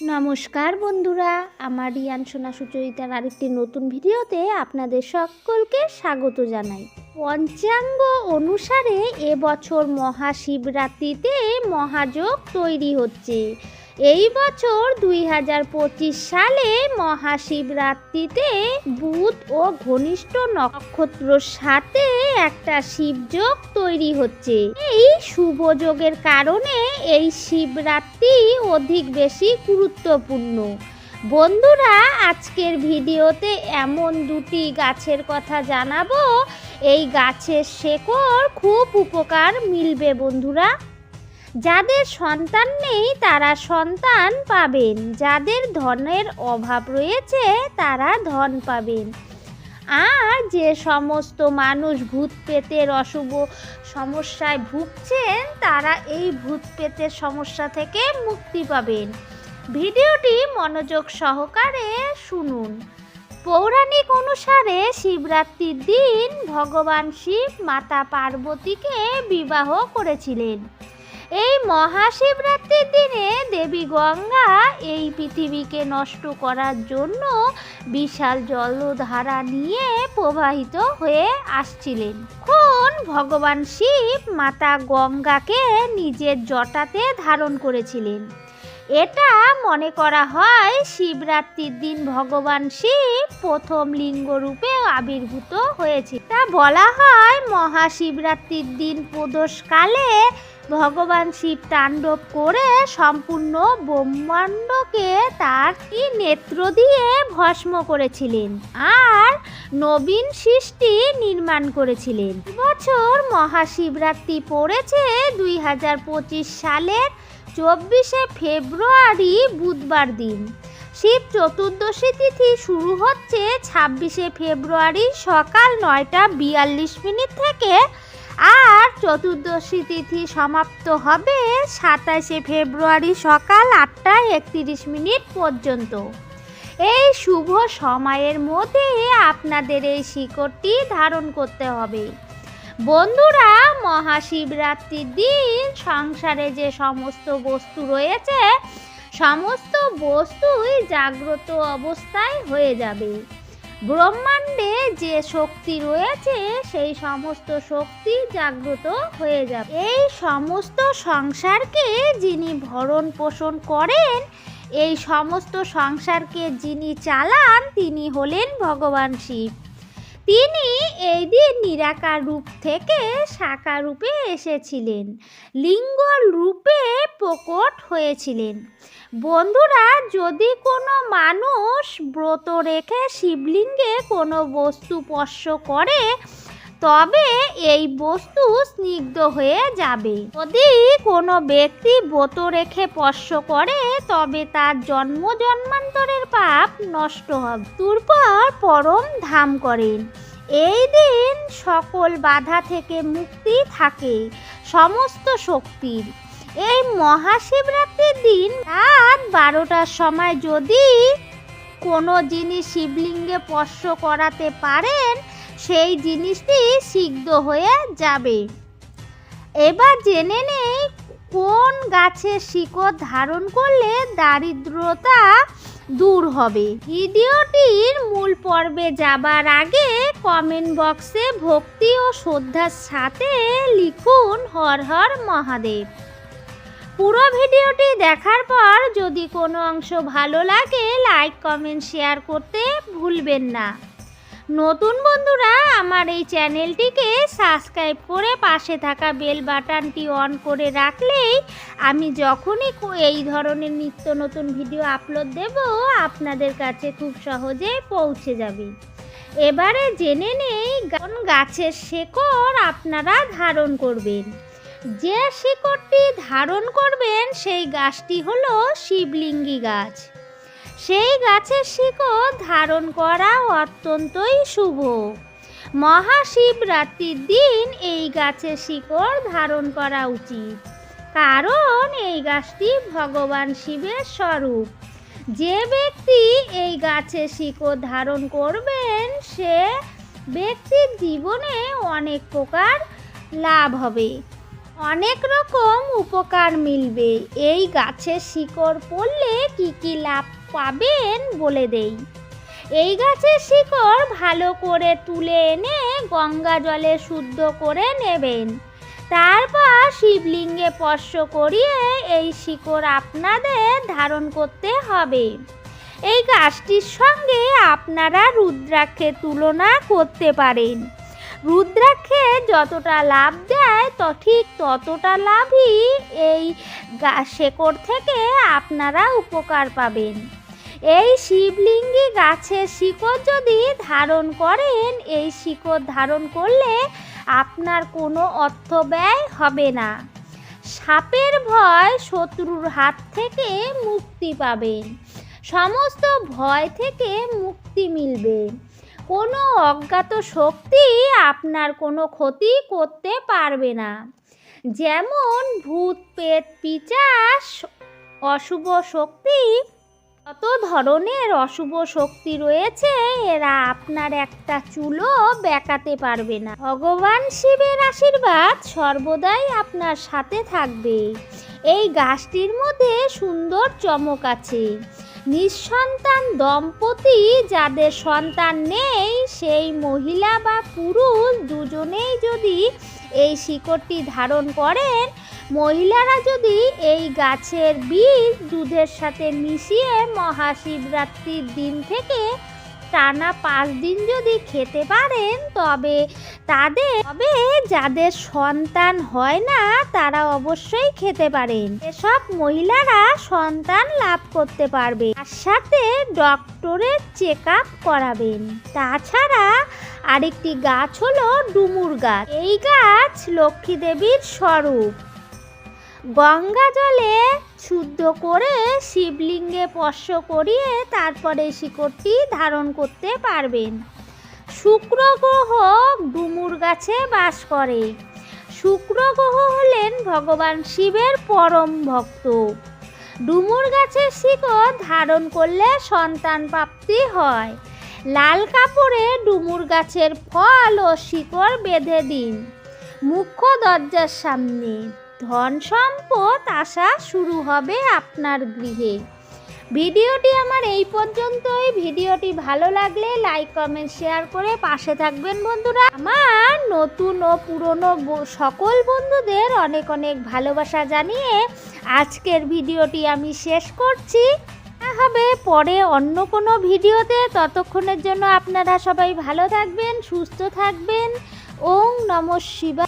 নমস্কার বন্ধুরা, আমার রিয়ান সোনা সুচরিতার আরেকটি নতুন ভিডিওতে আপনাদের সকলকে স্বাগত জানাই। পঞ্চাঙ্গ অনুসারে এবছর মহাশিবরাত্রিতে মহাযোগ তৈরি হচ্ছে। এই বছর দুই হাজার পঁচিশ সালে মহাশিবরাত্রিতে বুধ ও ঘনিষ্ঠ নক্ষত্রর সাথে একটা শিবযোগ তৈরি হচ্ছে। এই শুভ যোগের কারণে এই শিবরাত্রি অধিক বেশি গুরুত্বপূর্ণ। বন্ধুরা, আজকের ভিডিওতে এমন দুটি গাছের কথা জানাব। এই গাছের শেকড় খুব উপকার মিলবে বন্ধুরা। যাদের সন্তান নেই, তারা সন্তান পাবেন। যাদের ধনের অভাব রয়েছে, তারা ধন পাবেন। আর যে সমস্ত মানুষ ভূত পেতের অশুভ সমস্যায় ভুগছেন, তারা এই ভূত পেতের সমস্যা থেকে মুক্তি পাবেন। ভিডিওটি মনোযোগ সহকারে শুনুন। পৌরাণিক অনুসারে শিবরাত্রির দিন ভগবান শিব মাতা পার্বতীকে বিবাহ করেছিলেন। এই মহাশিবরাত্রির দিনে দেবী গঙ্গা এই পৃথিবীকে নষ্ট করার জন্য বিশাল জলধারা নিয়ে প্রবাহিত হয়ে আসছিলেন। কোন ভগবান শিব মাতা গঙ্গাকে নিজের জটাতে ধারণ করেছিলেন। এটা মনে করা হয় শিবরাত্রির দিন ভগবান শিব প্রথম লিঙ্গ রূপে আবির্ভূত হয়েছে। তা বলা হয় মহাশিবরাত্রির দিন প্রদোষকালে ভগবান শিব তাণ্ডব করে সম্পূর্ণ ব্রহ্মাণ্ডকে তার নেত্র দিয়ে ভস্ম করেছিলেন আর নবীন সৃষ্টি নির্মাণ করেছিলেন। বছর মহাশিবরাত্রি পড়েছে দুই হাজার পঁচিশ সালের চব্বিশে ফেব্রুয়ারি বুধবার দিন। শিব চতুর্দশী তিথি শুরু হচ্ছে ছাব্বিশে ফেব্রুয়ারি সকাল নয়টা বিয়াল্লিশ মিনিট থেকে আর চতুর্দশী তিথি সমাপ্ত হবে সাতাশে ফেব্রুয়ারি সকাল আটটা একত্রিশ মিনিট পর্যন্ত। এই শুভ সময়ের মধ্যে আপনাদের এই শিকড়টি ধারণ করতে হবে। বন্ধুরা, মহাশিবরাত্রির দিন সংসারে যে সমস্ত বস্তু রয়েছে, সমস্ত বস্তুই জাগ্রত অবস্থায় হয়ে যাবে। ব্রহ্মাণ্ডে যে শক্তি রয়েছে, সেই সমস্ত শক্তি জাগ্রত হয়ে যাবে। এই সমস্ত সংসারকে যিনি ভরণ পোষণ করেন, এই সমস্ত সংসারকে যিনি চালান, তিনি হলেন ভগবান শিব। তিনি এই দিন নিরাকার রূপ থেকে সাকার রূপে এসেছিলেন। লিঙ্গ রূপে প্রকট হয়েছিলেন। বন্ধুরা, যদি কোনো মানুষ ব্রত রেখে শিবলিঙ্গে কোনো বস্তু স্পর্শ করে তবে এই বস্তু স্নিগ্ধ হয়ে যাবে। যদি কোনো ব্যক্তি ব্রত রেখে স্পর্শ করে, তবে তার জন্ম জন্মান্তরের পাপ নষ্ট হবে। তুরপর পরম ধাম করেন এই দিন সকল বাধা থেকে মুক্তি থাকে সমস্ত শক্তির। এই মহাশিবরাত্রির দিন রাত বারোটার সময় যদি কোনো জিনিস শিবলিঙ্গে স্পর্শ করাতে পারেন সেই জিনিসটি সিদ্ধ হয়ে যাবে। এবার জেনে নেই কোন গাছের শিকড় ধারণ করলে দারিদ্রতা দূর হবে। ভিডিওটির মূল পর্বে যাবার আগে কমেন্ট বক্সে ভক্তি ও শ্রদ্ধার সাথে লিখুন হর হর মহাদেব। পুরো ভিডিওটি দেখার পর যদি কোনো অংশ ভালো লাগে লাইক কমেন্ট শেয়ার করতে ভুলবেন না। নতুন বন্ধুরা, আমার এই চ্যানেলটিকে সাবস্ক্রাইব করে পাশে থাকা বেল বাটনটি অন করে রাখলেই আমি যখনই এই ধরনের নিত্য নতুন ভিডিও আপলোড দেব, আপনাদের কাছে খুব সহজে পৌঁছে যাবে। এবারে জেনে নেই গাছের শেকড় আপনারা ধারণ করবেন। যে শিকড়টি ধারণ করবেন, সেই গাছটি হলো শিবলিঙ্গি গাছ। সেই গাছের শিকড় ধারণ করা অত্যন্তই শুভ। মহাশিবরাত্রির দিন এই গাছের শিকড় ধারণ করা উচিত। কারণ এই গাছটি ভগবান শিবের স্বরূপ। যে ব্যক্তি এই গাছের শিকড় ধারণ করবেন, সে ব্যক্তির জীবনে অনেক প্রকার লাভ হবে। অনেক রকম উপকার মিলবে। এই গাছের শিকড় পড়লে কি কি লাভ পাবেন বলে দেই। এই গাছের শিকড় ভালো করে তুলে এনে গঙ্গা জলে শুদ্ধ করে নেবেন। তারপর শিবলিঙ্গে স্পর্শ করিয়ে এই শিকড় আপনাদের ধারণ করতে হবে। এই গাছটির সঙ্গে আপনারা রুদ্রাক্ষের তুলনা করতে পারেন। রুদ্রাক্ষে যতটা লাভ দেয় তো ঠিক ততটা লাভই এই শেকড় থেকে আপনারা উপকার পাবেন। এই শিবলিঙ্গি গাছের শিকড় যদি ধারণ করেন, এই শিকড় ধারণ করলে আপনার কোনো অর্থ ব্যয় হবে না। সাপের ভয় শত্রুর হাত থেকে মুক্তি পাবেন। সমস্ত ভয় থেকে মুক্তি মিলবে। কোনো অজ্ঞাত শক্তি আপনার কোনো ক্ষতি করতে পারবে না। যেমন ভূত পেট পিচাস, অশুভ শক্তি কত ধরনের অশুভ শক্তি রয়েছে, এরা আপনার একটা চুলও বেঁকাতে পারবে না। ভগবান শিবের আশীর্বাদ সর্বদাই আপনার সাথে থাকবে। এই গাছটির মধ্যে সুন্দর চমক আছে। নিঃসন্তান দম্পতি যাদের সন্তান নেই, সেই মহিলা বা পুরুষ দুজনেই যদি এই শিকড়টি ধারণ করেন, মহিলারা যদি এই গাছের বীজ দুধের সাথে মিশিয়ে মহাশিবরাত্রির দিন থেকে টানা পাঁচ দিন যদি খেতে পারেন, তবে তাদের, তবে যাদের সন্তান হয় না, তারা অবশ্যই খেতে পারেন। এসব মহিলারা সন্তান লাভ করতে পারবে। তার সাথে ডক্টরের চেক আপ করাবেন। তাছাড়া আরেকটি গাছ হলো ডুমুর গাছ। এই গাছ লক্ষ্মী দেবীর স্বরূপ। গঙ্গা জলে শুদ্ধ করে শিবলিঙ্গে স্পর্শ করিয়ে তারপরে শিকড়টি ধারণ করতে পারবেন। শুক্র গ্রহ ডুমুর গাছে বাস করে। শুক্র গ্রহ হলেন ভগবান শিবের পরম ভক্ত। ডুমুর গাছের শিকড় ধারণ করলে সন্তান প্রাপ্তি হয়। লাল কাপড়ে ডুমুর গাছের ফল ও শিকড় বেঁধে দিন। মুখ্য দরজার সামনে। ধন সম্পদ আসা শুরু হবে আপনার গৃহে। ভিডিওটি আমার এই পর্যন্তই। ভিডিওটি ভালো লাগলে লাইক, কমেন্ট, শেয়ার করে পাশে থাকবেন বন্ধুরা। আমার নতুন ও পুরনো সকল বন্ধুদের অনেক অনেক ভালোবাসা জানিয়ে আজকের ভিডিওটি আমি শেষ করছি। হবে পরে অন্য কোনো ভিডিওতে। ততক্ষণের জন্য আপনারা সবাই ভালো থাকবেন, সুস্থ থাকবেন। ওং নম শিবা